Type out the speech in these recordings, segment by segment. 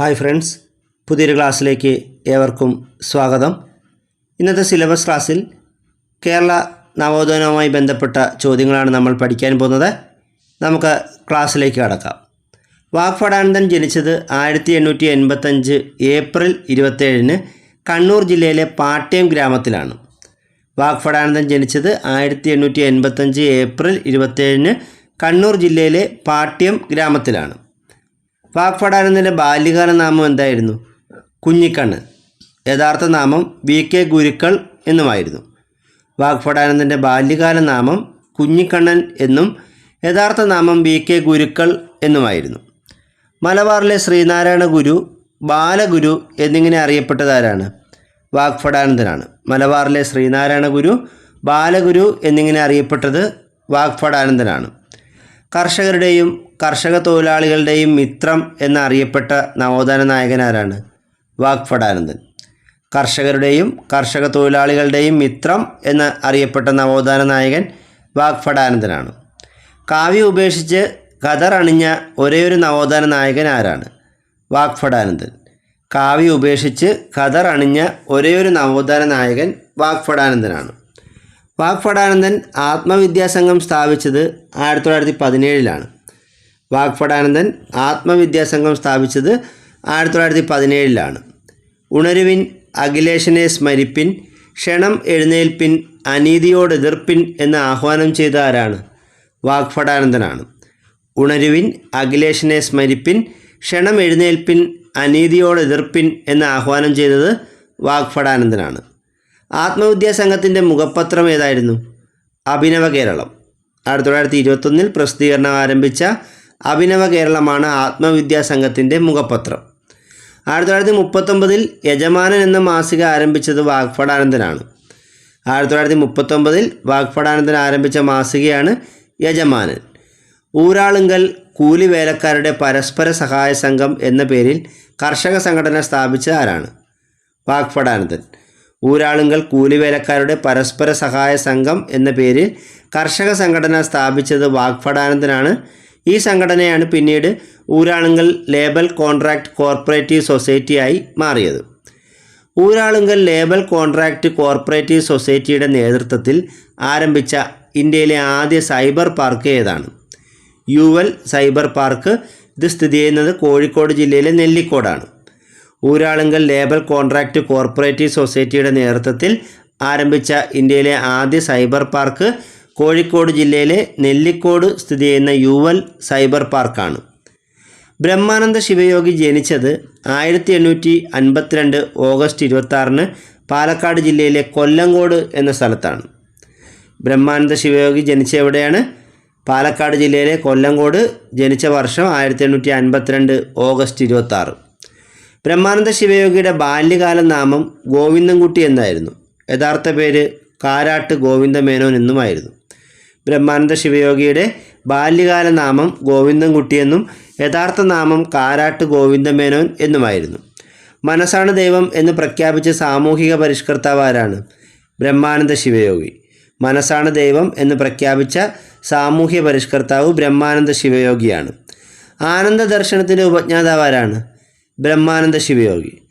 Hi friends പുതിയൊരു ക്ലാസ്സിലേക്ക് ഏവർക്കും സ്വാഗതം. ഇന്നത്തെ സിലബസ് ക്ലാസ്സിൽ കേരള നവോത്ഥാനവുമായി ബന്ധപ്പെട്ട ചോദ്യങ്ങളാണ് നമ്മൾ പഠിക്കാൻ പോകുന്നത്. നമുക്ക് ക്ലാസ്സിലേക്ക് കടക്കാം. വാഗ്ഫടാനന്ദൻ ജനിച്ചത് ആയിരത്തി എണ്ണൂറ്റി എൺപത്തഞ്ച് ഏപ്രിൽ ഇരുപത്തേഴിന് കണ്ണൂർ ജില്ലയിലെ പാട്യം ഗ്രാമത്തിലാണ്. വാഗ്ഫടാനന്ദൻ ജനിച്ചത് ആയിരത്തി എണ്ണൂറ്റി എൺപത്തഞ്ച് ഏപ്രിൽ ഇരുപത്തേഴിന് കണ്ണൂർ ജില്ലയിലെ പാട്യം ഗ്രാമത്തിലാണ്. വാഗ്ഭടാനന്ദന്റെ ബാല്യകാല നാമം എന്തായിരുന്നു? കുഞ്ഞിക്കണ്ണ്. യഥാർത്ഥ നാമം വി കെ ഗുരുക്കൾ എന്നുമായിരുന്നു. വാഗ്ഫടാനന്ദന്റെ ബാല്യകാല നാമം കുഞ്ഞിക്കണ്ണൻ എന്നും യഥാർത്ഥ നാമം വി കെ ഗുരുക്കൾ എന്നുമായിരുന്നു. മലബാറിലെ ശ്രീനാരായണ ഗുരു ബാലഗുരു എന്നിങ്ങനെ അറിയപ്പെട്ടതാരാണ്? വാഗ്ഫടാനന്ദനാണ് മലബാറിലെ ശ്രീനാരായണ ഗുരു ബാലഗുരു എന്നിങ്ങനെ അറിയപ്പെട്ടത് വാഗ്ഫടാനന്ദനാണ് കർഷകരുടെയും കർഷക തൊഴിലാളികളുടെയും മിത്രം എന്നറിയപ്പെട്ട നവോത്ഥാന നായകൻ ആരാണ്? വാഗ്ഫടാനന്ദൻ കർഷകരുടെയും കർഷക തൊഴിലാളികളുടെയും മിത്രം എന്ന് അറിയപ്പെട്ട നവോത്ഥാന നായകൻ വാഗ്ഫടാനന്ദനാണ് കാവ്യ ഉപേക്ഷിച്ച് ഖദർ അണിഞ്ഞ ഒരേയൊരു നവോത്ഥാന നായകൻ ആരാണ്? വാഗ്ഫടാനന്ദൻ കാവ്യ ഉപേക്ഷിച്ച് ഖദർ അണിഞ്ഞ ഒരേയൊരു നവോത്ഥാന നായകൻ വാഗ്ഫടാനന്ദനാണ് വാഗ്ഫടാനന്ദൻ ആത്മവിദ്യാസംഘം സ്ഥാപിച്ചത് ആയിരത്തി തൊള്ളായിരത്തി പതിനേഴിലാണ്. വാഗ്ഭടാനന്ദൻ ആത്മവിദ്യാസംഘം സ്ഥാപിച്ചത് ആയിരത്തി തൊള്ളായിരത്തി പതിനേഴിലാണ് ഉണരുവിൻ അഖിലേഷനെ സ്മരിപ്പിൻ ക്ഷണം എഴുന്നേൽപ്പിൻ അനീതിയോട് എതിർപ്പിൻ എന്ന് ആഹ്വാനം ചെയ്ത ആരാണ്? വാഗ്ഭടാനന്ദനാണ് ഉണരുവിൻ അഖിലേഷനെ സ്മരിപ്പിൻ ക്ഷണം എഴുന്നേൽപ്പിൻ അനീതിയോട് എതിർപ്പിൻ എന്ന് ആഹ്വാനം ചെയ്തത് വാഗ്ഫടാനന്ദനാണ് ആത്മവിദ്യാ സംഘത്തിന്റെ മുഖപത്രം ഏതായിരുന്നു? അഭിനവ കേരളം. ആയിരത്തി തൊള്ളായിരത്തി ഇരുപത്തൊന്നിൽ പ്രസിദ്ധീകരണം ആരംഭിച്ച അഭിനവ കേരളമാണ് ആത്മവിദ്യാ സംഘത്തിന്റെ മുഖപത്രം. ആയിരത്തി തൊള്ളായിരത്തി മുപ്പത്തൊമ്പതിൽ യജമാനൻ എന്ന മാസിക ആരംഭിച്ചത് വാഗ്ഫടാനന്ദനാണ് ആയിരത്തി തൊള്ളായിരത്തി മുപ്പത്തൊമ്പതിൽ വാഗ്ഫടാനന്ദൻ ആരംഭിച്ച മാസികയാണ് യജമാനൻ. ഊരാളുങ്കൽ കൂലിവേലക്കാരുടെ പരസ്പര സഹായ സംഘം എന്ന പേരിൽ കർഷക സംഘടന സ്ഥാപിച്ച ആരാണ്? വാഗ്ഫടാനന്ദൻ ഊരാളുങ്കൽ കൂലിവേലക്കാരുടെ പരസ്പര സഹായ സംഘം എന്ന പേരിൽ കർഷക സംഘടന സ്ഥാപിച്ചത് വാഗ്ഭടാനന്ദനാണ് ഈ സംഘടനയാണ് പിന്നീട് ഊരാളുങ്കൽ ലേബൽ കോൺട്രാക്ട് കോർപ്പറേറ്റീവ് സൊസൈറ്റിയായി മാറിയത്. ഊരാളുങ്കൽ ലേബൽ കോൺട്രാക്ട് കോർപ്പറേറ്റീവ് സൊസൈറ്റിയുടെ നേതൃത്വത്തിൽ ആരംഭിച്ച ഇന്ത്യയിലെ ആദ്യ സൈബർ പാർക്ക് ഏതാണ്? U L cyber park. ഇത് സ്ഥിതി ചെയ്യുന്നത് കോഴിക്കോട് ജില്ലയിലെ നെല്ലിക്കോടാണ്. ഊരാളുങ്കൽ ലേബൽ കോൺട്രാക്ട് കോർപ്പറേറ്റീവ് സൊസൈറ്റിയുടെ നേതൃത്വത്തിൽ ആരംഭിച്ച ഇന്ത്യയിലെ ആദ്യ സൈബർ പാർക്ക്. കോഴിക്കോട് ജില്ലയിലെ നെല്ലിക്കോട് സ്ഥിതി ചെയ്യുന്ന യുവൽ സൈബർ പാർക്കാണ്. ബ്രഹ്മാനന്ദ ശിവയോഗി ജനിച്ചത് ആയിരത്തി എണ്ണൂറ്റി അൻപത്തിരണ്ട് ഓഗസ്റ്റ് ഇരുപത്തി പാലക്കാട് ജില്ലയിലെ കൊല്ലങ്കോട് എന്ന സ്ഥലത്താണ്. ബ്രഹ്മാനന്ദ ശിവയോഗി ജനിച്ച എവിടെയാണ് പാലക്കാട് ജില്ലയിലെ കൊല്ലങ്കോട് ജനിച്ച വർഷം ആയിരത്തി എണ്ണൂറ്റി അൻപത്തിരണ്ട് ഓഗസ്റ്റ് ഇരുപത്തി ബ്രഹ്മാനന്ദ ശിവയോഗിയുടെ ബാല്യകാല നാമം ഗോവിന്ദൻകുട്ടി എന്നായിരുന്നു. യഥാർത്ഥ പേര് കാരാട്ട് ഗോവിന്ദമേനോൻ എന്നുമായിരുന്നു. ബ്രഹ്മാനന്ദ ശിവയോഗിയുടെ ബാല്യകാല നാമം ഗോവിന്ദൻകുട്ടിയെന്നും യഥാർത്ഥ നാമം കാരാട്ട് ഗോവിന്ദമേനോൻ എന്നുമായിരുന്നു. മനസ്സാണ് ദൈവം എന്ന് പ്രഖ്യാപിച്ച സാമൂഹിക പരിഷ്കർത്താവ് ആരാണ് ബ്രഹ്മാനന്ദ ശിവയോഗി. മനസ്സാണ് ദൈവം എന്ന് പ്രഖ്യാപിച്ച സാമൂഹ്യ പരിഷ്കർത്താവ് ബ്രഹ്മാനന്ദ ശിവയോഗിയാണ്. ആനന്ദ ദർശനത്തിന്റെ ഉപജ്ഞാതാവ് ആരാണ് ബ്രഹ്മാനന്ദ ശിവയോഗി.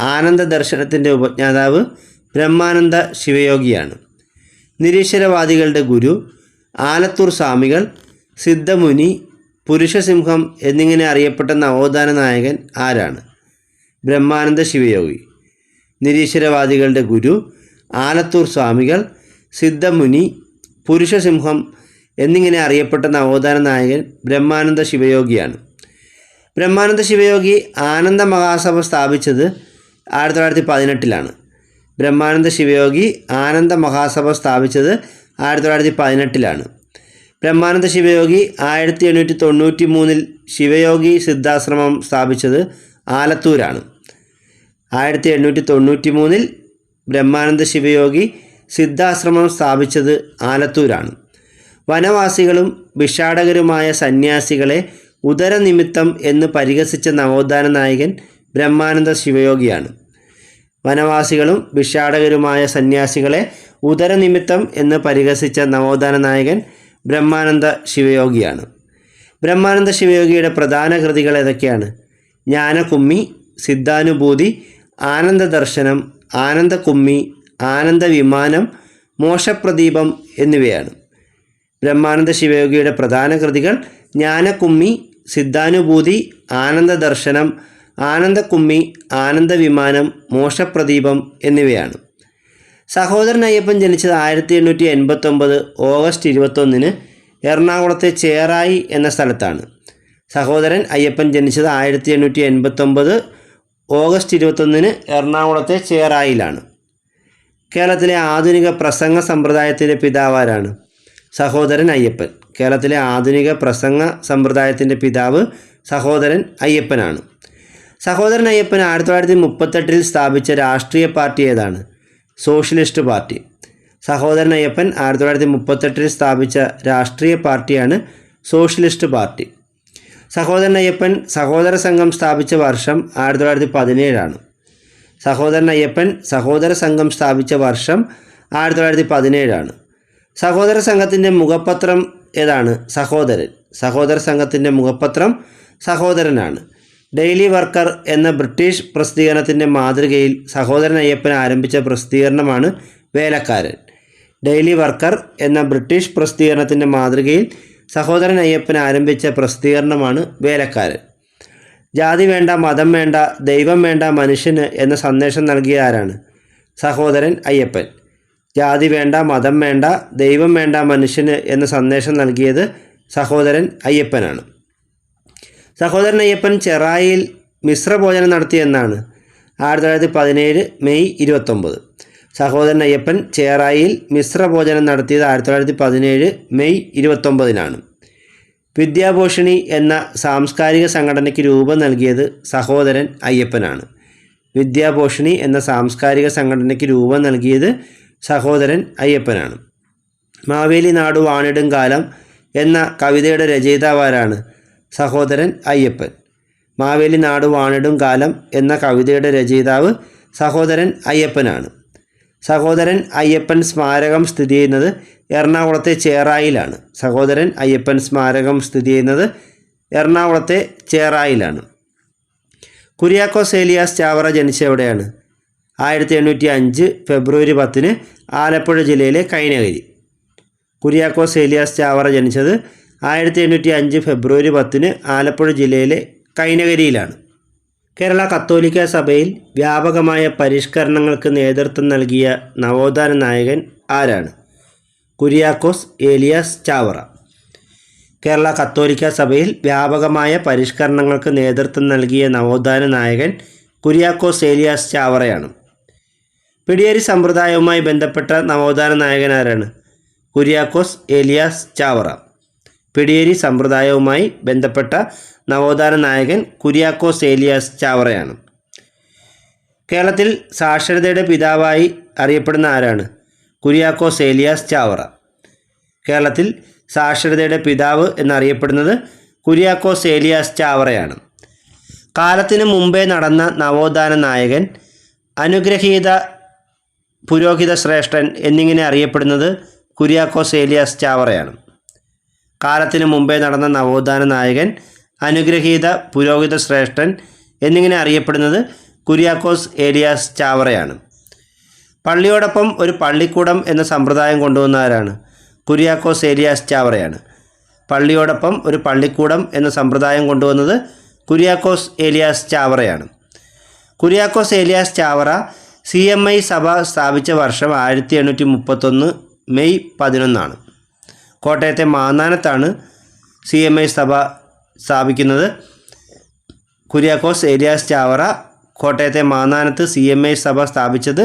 ആനന്ദ ദർശനത്തിന്റെ ഉപജ്ഞാതാവ് ബ്രഹ്മാനന്ദ ശിവയോഗിയാണ്. നിരീശ്വരവാദികളുടെ ഗുരു ആലത്തൂർ സ്വാമികൾ സിദ്ധമുനി പുരുഷസിംഹം എന്നിങ്ങനെ അറിയപ്പെട്ട നവോത്ഥാന നായകൻ ആരാണ്? ബ്രഹ്മാനന്ദ ശിവയോഗി. നിരീശ്വരവാദികളുടെ ഗുരു ആലത്തൂർ സ്വാമികൾ സിദ്ധമുനി പുരുഷസിംഹം എന്നിങ്ങനെ അറിയപ്പെട്ട നവോത്ഥാന നായകൻ ബ്രഹ്മാനന്ദ ശിവയോഗിയാണ്. ബ്രഹ്മാനന്ദ ശിവയോഗി ആനന്ദ മഹാസഭ സ്ഥാപിച്ചത് ആയിരത്തി തൊള്ളായിരത്തി പതിനെട്ടിലാണ്. ബ്രഹ്മാനന്ദ ശിവയോഗി ആനന്ദ മഹാസഭ സ്ഥാപിച്ചത് ആയിരത്തി തൊള്ളായിരത്തി പതിനെട്ടിലാണ് ബ്രഹ്മാനന്ദ ശിവയോഗി ആയിരത്തി എണ്ണൂറ്റി തൊണ്ണൂറ്റി മൂന്നിൽ ശിവയോഗി സിദ്ധാശ്രമം സ്ഥാപിച്ചത് ആലത്തൂരാണ്. ആയിരത്തി എണ്ണൂറ്റി തൊണ്ണൂറ്റി മൂന്നിൽ ബ്രഹ്മാനന്ദ ശിവയോഗി സിദ്ധാശ്രമം സ്ഥാപിച്ചത് ആലത്തൂരാണ്. വനവാസികളും ഭിക്ഷാടകരുമായ സന്യാസികളെ ഉദരനിമിത്തം എന്ന് പരിഹസിച്ച നവോത്ഥാന നായകൻ ബ്രഹ്മാനന്ദ ശിവയോഗിയാണ്. വനവാസികളും ഭിക്ഷാടകരുമായ സന്യാസികളെ ഉദരനിമിത്തം എന്ന് പരിഹസിച്ച നവോത്ഥാന നായകൻ ബ്രഹ്മാനന്ദ ശിവയോഗിയാണ്. ബ്രഹ്മാനന്ദ ശിവയോഗിയുടെ പ്രധാന കൃതികൾ ഏതൊക്കെയാണ്? ജ്ഞാനകുമ്മി സിദ്ധാനുഭൂതി ആനന്ദദർശനം ആനന്ദകുമ്മി ആനന്ദവിമാനം മോശപ്രദീപം എന്നിവയാണ്. ബ്രഹ്മാനന്ദ ശിവയോഗിയുടെ പ്രധാന കൃതികൾ ജ്ഞാനകുമ്മി സിദ്ധാനുഭൂതി ആനന്ദദർശനം ആനന്ദകുമ്മി ആനന്ദവിമാനം മോശപ്രദീപം എന്നിവയാണ്. സഹോദരൻ അയ്യപ്പൻ ജനിച്ചത് ആയിരത്തി എണ്ണൂറ്റി എൺപത്തൊമ്പത് ഓഗസ്റ്റ് ഇരുപത്തൊന്നിന് എറണാകുളത്തെ ചേറായി എന്ന സ്ഥലത്താണ്. സഹോദരൻ അയ്യപ്പൻ ജനിച്ചത് ആയിരത്തി എണ്ണൂറ്റി എൺപത്തൊമ്പത് ഓഗസ്റ്റ് ഇരുപത്തൊന്നിന് എറണാകുളത്തെ ചേറായിലാണ്. കേരളത്തിലെ ആധുനിക പ്രസംഗ സമ്പ്രദായത്തിന്റെ പിതാവാരാണ് സഹോദരൻ അയ്യപ്പൻ. കേരളത്തിലെ ആധുനിക പ്രസംഗ സമ്പ്രദായത്തിന്റെ പിതാവ് സഹോദരൻ അയ്യപ്പനാണ്. സഹോദരൻ അയ്യപ്പൻ ആയിരത്തി തൊള്ളായിരത്തി മുപ്പത്തെട്ടിൽ സ്ഥാപിച്ച രാഷ്ട്രീയ പാർട്ടി ഏതാണ്? Socialist party. സഹോദരൻ അയ്യപ്പൻ ആയിരത്തി തൊള്ളായിരത്തി മുപ്പത്തെട്ടിൽ സ്ഥാപിച്ച രാഷ്ട്രീയ പാർട്ടിയാണ് സോഷ്യലിസ്റ്റ് പാർട്ടി. സഹോദരൻ അയ്യപ്പൻ സഹോദര സംഘം സ്ഥാപിച്ച വർഷം ആയിരത്തി തൊള്ളായിരത്തി പതിനേഴാണ് സഹോദരൻ അയ്യപ്പൻ സഹോദര സംഘം സ്ഥാപിച്ച വർഷം ആയിരത്തി തൊള്ളായിരത്തി പതിനേഴാണ് സഹോദര സംഘത്തിന്റെ മുഖപത്രം ഏതാണ്? സഹോദരൻ. സഹോദര സംഘത്തിന്റെ മുഖപത്രം സഹോദരനാണ്. ഡെയിലി വർക്കർ എന്ന ബ്രിട്ടീഷ് പ്രസിദ്ധീകരണത്തിന്റെ മാതൃകയിൽ സഹോദരൻ അയ്യപ്പൻ ആരംഭിച്ച പ്രസിദ്ധീകരണമാണ് വേലക്കാരൻ. ഡെയിലി വർക്കർ എന്ന ബ്രിട്ടീഷ് പ്രസിദ്ധീകരണത്തിന്റെ മാതൃകയിൽ സഹോദരൻ അയ്യപ്പൻ ആരംഭിച്ച പ്രസിദ്ധീകരണമാണ് വേലക്കാരൻ. ജാതി വേണ്ട മതം വേണ്ട ദൈവം വേണ്ട മനുഷ്യന് എന്ന സന്ദേശം നൽകിയ ആരാണ്? സഹോദരൻ അയ്യപ്പൻ. ജാതി വേണ്ട മതം വേണ്ട ദൈവം വേണ്ട മനുഷ്യന് എന്ന സന്ദേശം നൽകിയത് സഹോദരൻ അയ്യപ്പനാണ്. സഹോദരൻ അയ്യപ്പൻ ചെറായിൽ മിശ്രഭോജനം നടത്തിയെന്നാണ് ആയിരത്തി തൊള്ളായിരത്തി പതിനേഴ് മെയ് ഇരുപത്തൊമ്പത്. സഹോദരൻ അയ്യപ്പൻ ചേറായിൽ മിശ്രഭോജനം നടത്തിയത് ആയിരത്തി തൊള്ളായിരത്തി പതിനേഴ് മെയ് ഇരുപത്തൊമ്പതിനാണ്. വിദ്യാഭൂഷണി എന്ന സാംസ്കാരിക സംഘടനയ്ക്ക് രൂപം നൽകിയത് സഹോദരൻ അയ്യപ്പനാണ്. വിദ്യാഭൂഷണി എന്ന സാംസ്കാരിക സംഘടനയ്ക്ക് രൂപം നൽകിയത് സഹോദരൻ അയ്യപ്പനാണ്. മാവേലി നാടു വാണിടും കാലം എന്ന കവിതയുടെ രചയിതാവാരാണ് സഹോദരൻ അയ്യപ്പൻ. മാവേലി നാട് വാണിടും കാലം എന്ന കവിതയുടെ രചയിതാവ് സഹോദരൻ അയ്യപ്പനാണ്. സഹോദരൻ അയ്യപ്പൻ സ്മാരകം സ്ഥിതി ചെയ്യുന്നത് എറണാകുളത്തെ ചേറായിലാണ്. സഹോദരൻ അയ്യപ്പൻ സ്മാരകം സ്ഥിതി ചെയ്യുന്നത് എറണാകുളത്തെ ചേറായിലാണ്. കുര്യാക്കോസ് ഏലിയാസ് ചാവറ ജനിച്ച എവിടെയാണ് ആയിരത്തി എണ്ണൂറ്റി അഞ്ച് ഫെബ്രുവരി പത്തിന് ആലപ്പുഴ ജില്ലയിലെ കൈനകരി കുര്യാക്കോസ് ഏലിയാസ് ചാവറ ജനിച്ചത് ആയിരത്തി എണ്ണൂറ്റി അഞ്ച് ഫെബ്രുവരി പത്തിന് ആലപ്പുഴ ജില്ലയിലെ കൈനകരിയിലാണ് കേരള കത്തോലിക്ക സഭയിൽ വ്യാപകമായ പരിഷ്കരണങ്ങൾക്ക് നേതൃത്വം നൽകിയ നവോത്ഥാന നായകൻ ആരാണ്? കുര്യാക്കോസ് ഏലിയാസ് ചാവറ. കേരള കത്തോലിക്ക സഭയിൽ വ്യാപകമായ പരിഷ്കരണങ്ങൾക്ക് നേതൃത്വം നൽകിയ നവോത്ഥാന നായകൻ കുര്യാക്കോസ് ഏലിയാസ് ചാവറയാണ്. പിടിയേരി സമ്പ്രദായവുമായി ബന്ധപ്പെട്ട നവോത്ഥാന നായകൻ ആരാണ്? കുര്യാക്കോസ് ഏലിയാസ് ചാവറ. പിടിയേരി സമ്പ്രദായവുമായി ബന്ധപ്പെട്ട നവോത്ഥാന നായകൻ കുര്യാക്കോസ് ഏലിയാസ് ചാവറയാണ്. കേരളത്തിൽ സാക്ഷരതയുടെ പിതാവായി അറിയപ്പെടുന്ന ആരാണ്? കുര്യാക്കോസ് ഏലിയാസ് ചാവറ. കേരളത്തിൽ സാക്ഷരതയുടെ പിതാവ് എന്നറിയപ്പെടുന്നത് കുര്യാക്കോസ് ഏലിയാസ് ചാവറയാണ്. കാലത്തിന് മുമ്പേ നടന്ന നവോത്ഥാന നായകൻ അനുഗ്രഹീത പുരോഹിത ശ്രേഷ്ഠൻ എന്നിങ്ങനെ അറിയപ്പെടുന്നത് കുര്യാക്കോസ് ഏലിയാസ് ചാവറയാണ്. കാലത്തിന് മുമ്പേ നടന്ന നവോത്ഥാന നായകൻ അനുഗ്രഹീത പുരോഹിത ശ്രേഷ്ഠൻ എന്നിങ്ങനെ അറിയപ്പെടുന്നത് കുര്യാക്കോസ് ഏലിയാസ് ചാവറയാണ്. പള്ളിയോടൊപ്പം ഒരു പള്ളിക്കൂടം എന്ന സമ്പ്രദായം കൊണ്ടുവന്ന ആരാണ്? കുര്യാക്കോസ് ഏലിയാസ് ചാവറയാണ്. പള്ളിയോടൊപ്പം ഒരു പള്ളിക്കൂടം എന്ന സമ്പ്രദായം കൊണ്ടുവന്നത് Kuriakose Elias ചാവറയാണ്. Kuriakose Elias Chavara C M I സഭ സ്ഥാപിച്ച വർഷം ആയിരത്തി എണ്ണൂറ്റി മുപ്പത്തൊന്ന് മെയ് പതിനൊന്നാണ്. കോട്ടയത്തെ മാന്നാനത്താണ് സി എം ഐ സഭ സ്ഥാപിക്കുന്നത്. കുര്യാക്കോസ് ഏരിയാസ് ചാവറ കോട്ടയത്തെ മാന്നാനത്ത് സി എം ഐ സഭ സ്ഥാപിച്ചത്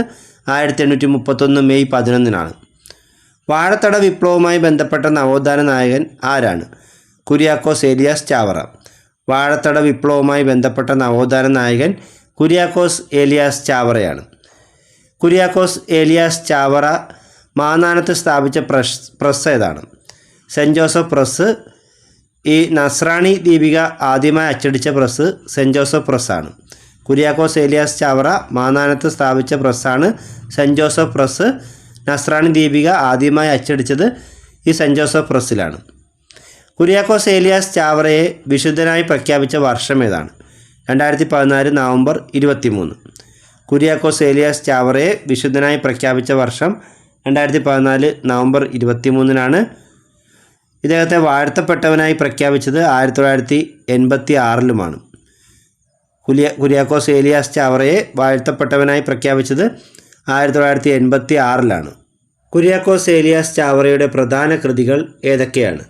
ആയിരത്തി എണ്ണൂറ്റി മുപ്പത്തൊന്ന് മെയ് പതിനൊന്നിനാണ്. വാഴത്തട വിപ്ലവവുമായി ബന്ധപ്പെട്ട നവോത്ഥാന നായകൻ ആരാണ്? കുര്യാക്കോസ് ഏലിയാസ് ചാവറ. വാഴത്തട വിപ്ലവവുമായി ബന്ധപ്പെട്ട നവോത്ഥാന നായകൻ കുര്യാക്കോസ് ഏലിയാസ് ചാവറയാണ്. കുര്യാക്കോസ് ഏലിയാസ് ചാവറ മാന്നാനത്ത് സ്ഥാപിച്ച പ്രസ് പ്രസ് ഏതാണ്? സെന്റ് ജോസഫ് പ്രസ് ഈ നസ്രാണി ദീപിക ആദ്യമായി അച്ചടിച്ച പ്രസ് സെന്റ് ജോസഫ് പ്രസ്സാണ്. കുര്യാക്കോസ് ഏലിയാസ് ചാവറ മാനാനത്ത് സ്ഥാപിച്ച പ്രസ്സാണ് Saint Joseph press. Nasrani Deepika ആദ്യമായി അച്ചടിച്ചത് ഈ സെന്റ് ജോസഫ് പ്രസ്സിലാണ്. കുര്യാക്കോസ് ഏലിയാസ് ചാവറയെ വിശുദ്ധനായി പ്രഖ്യാപിച്ച വർഷം ഏതാണ്? രണ്ടായിരത്തി പതിനാല് നവംബർ ഇരുപത്തി മൂന്ന് കുര്യാക്കോസ് ഏലിയാസ് ചാവറയെ വിശുദ്ധനായി പ്രഖ്യാപിച്ച വർഷം രണ്ടായിരത്തി പതിനാല് നവംബർ ഇരുപത്തി മൂന്നിനാണ് ഇദ്ദേഹത്തെ വാഴ്ത്തപ്പെട്ടവനായി പ്രഖ്യാപിച്ചത് ആയിരത്തി തൊള്ളായിരത്തി എൺപത്തി ആറിലുമാണ് കുലിയ കുര്യാക്കോസ് ഏലിയാസ് ചാവറയെ വാഴ്ത്തപ്പെട്ടവനായി പ്രഖ്യാപിച്ചത് ആയിരത്തി തൊള്ളായിരത്തി എൺപത്തി ആറിലാണ് കുര്യാക്കോസ് ഏലിയാസ് ചാവറയുടെ പ്രധാന കൃതികൾ ഏതൊക്കെയാണ്?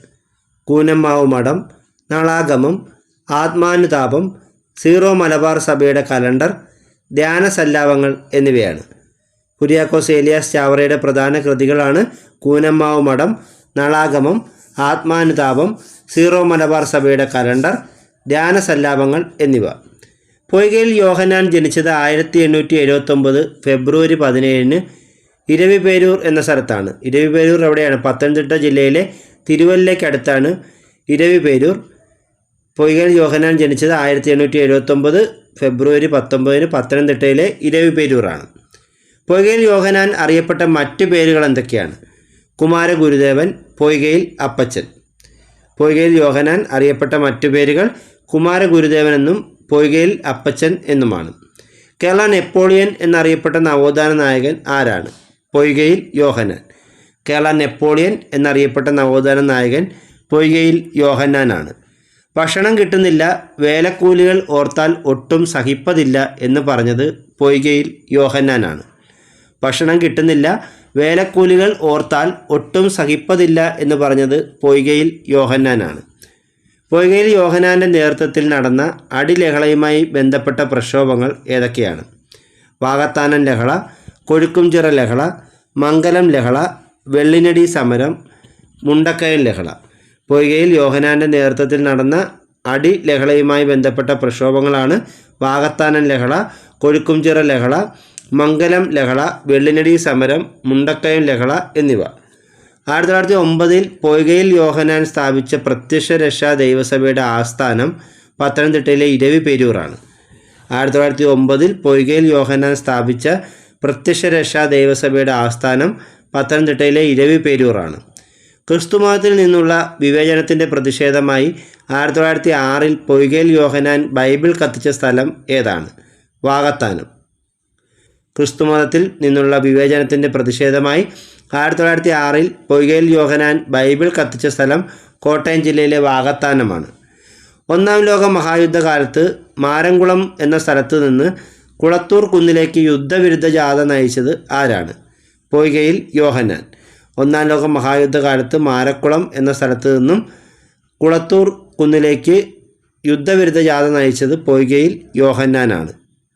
കൂനമ്മാവ് മഠം നളാഗമം ആത്മാനുതാപം സീറോ മലബാർ സഭയുടെ കലണ്ടർ ധ്യാന സല്ലാപങ്ങൾ എന്നിവയാണ്. കുര്യാക്കോസ് ഏലിയാസ് ചാവറയുടെ പ്രധാന കൃതികളാണ് കൂനമ്മാവ് മഠം നളാഗമം ആത്മാനുതാപം സീറോ മലബാർ സഭയുടെ കലണ്ടർ ധ്യാന സല്ലാപങ്ങൾ എന്നിവ. പൊയ്കയിൽ യോഹനാൻ ജനിച്ചത് ആയിരത്തി എണ്ണൂറ്റി എഴുപത്തൊമ്പത് ഫെബ്രുവരി പതിനേഴിന് ഇരവിപേരൂർ എന്ന സ്ഥലത്താണ്. ഇരവിപേരൂർ എവിടെയാണ്? പത്തനംതിട്ട ജില്ലയിലെ തിരുവല്ലയ്ക്കടുത്താണ് ഇരവിപേരൂർ. പൊയ്കയിൽ യോഹനാൻ ജനിച്ചത് ആയിരത്തി എണ്ണൂറ്റി എഴുപത്തൊമ്പത് ഫെബ്രുവരി പത്തൊമ്പതിന് പത്തനംതിട്ടയിലെ ഇരവിപേരൂറാണ്. പൊയ്കയിൽ യോഹനാൻ അറിയപ്പെട്ട മറ്റു പേരുകൾ എന്തൊക്കെയാണ്? കുമാരഗുരുദേവൻ പൊയ്കയിൽ അപ്പച്ചൻ. പൊയ്കയിൽ യോഹനാൻ അറിയപ്പെട്ട മറ്റു പേരുകൾ കുമാരഗുരുദേവൻ എന്നും പൊയ്കയിൽ അപ്പച്ചൻ എന്നുമാണ്. കേരള നെപ്പോളിയൻ എന്നറിയപ്പെട്ട നവോത്ഥാന നായകൻ ആരാണ്? പൊയ്കയിൽ യോഹനാൻ. കേരള നെപ്പോളിയൻ എന്നറിയപ്പെട്ട നവോത്ഥാന നായകൻ പൊയ്കയിൽ യോഹന്നാനാണ് ഭക്ഷണം കിട്ടുന്നില്ല വേലക്കൂലികൾ ഓർത്താൽ ഒട്ടും സഹിപ്പതില്ല എന്ന് പറഞ്ഞത് പൊയ്കയിൽ യോഹന്നാനാണ് ഭക്ഷണം കിട്ടുന്നില്ല വേലക്കൂലികൾ ഓർത്താൽ ഒട്ടും സഹിപ്പതില്ല എന്ന് പറഞ്ഞത് പൊയ്കയിൽ യോഹന്നാനാണ്. പൊയ്കയിൽ യോഹനാന്റെ നേതൃത്വത്തിൽ നടന്ന അടിലഹളയുമായി ബന്ധപ്പെട്ട പ്രക്ഷോഭങ്ങൾ ഏതൊക്കെയാണ്? വാകത്താനൻ ലഹള കൊഴുക്കുംചിറ ലഹള മംഗലം ലഹള വെള്ളിനടി സമരം മുണ്ടക്കയൻ ലഹള. പൊയ്കയിൽ യോഹനാന്റെ നേതൃത്വത്തിൽ നടന്ന അടി ലഹളയുമായി ബന്ധപ്പെട്ട പ്രക്ഷോഭങ്ങളാണ് വാകത്താനൻ ലഹള കൊഴുക്കുംചിറ ലഹള മംഗലം ലഹള വെള്ളിനടി സമരം മുണ്ടക്കയം ലഹള എന്നിവ. ആയിരത്തി തൊള്ളായിരത്തി ഒമ്പതിൽ പൊയ്കയിൽ യോഹനാൻ സ്ഥാപിച്ച പ്രത്യക്ഷ രക്ഷാ ദൈവസഭയുടെ ആസ്ഥാനം പത്തനംതിട്ടയിലെ ഇരവി പേരൂറാണ് ആയിരത്തി തൊള്ളായിരത്തി ഒമ്പതിൽ പൊയ്കയിൽ യോഹനാൻ സ്ഥാപിച്ച പ്രത്യക്ഷ രക്ഷാ ദൈവസഭയുടെ ആസ്ഥാനം പത്തനംതിട്ടയിലെ ഇരവി പേരൂറാണ് ക്രിസ്തുമതത്തിൽ നിന്നുള്ള വിവേചനത്തിന്റെ പ്രതിഷേധമായി ആയിരത്തി തൊള്ളായിരത്തി ആറിൽ പൊയ്കയിൽ യോഹനാൻ ബൈബിൾ കത്തിച്ച സ്ഥലം ഏതാണ്? വാകത്താനം. ക്രിസ്തുമതത്തിൽ നിന്നുള്ള വിവേചനത്തിന്റെ പ്രതിഷേധമായി ആയിരത്തി തൊള്ളായിരത്തി ആറിൽ പൊയ്കയിൽ യോഹനാൻ ബൈബിൾ കത്തിച്ച സ്ഥലം കോട്ടയം ജില്ലയിലെ വാഗത്താനമാണ് ഒന്നാം ലോക മഹായുദ്ധകാലത്ത് മാരംകുളം എന്ന സ്ഥലത്ത് നിന്ന് കുളത്തൂർ കുന്നിലേക്ക് യുദ്ധവിരുദ്ധ ജാഥ നയിച്ചത് ആരാണ്? പൊയ്കയിൽ യോഹനാൻ. ഒന്നാം ലോക മഹായുദ്ധകാലത്ത് മാരക്കുളം എന്ന സ്ഥലത്ത് നിന്നും കുളത്തൂർ കുന്നിലേക്ക് യുദ്ധവിരുദ്ധ ജാഥ നയിച്ചത് പൊയ്കയിൽ യോഹന്നാനാണ്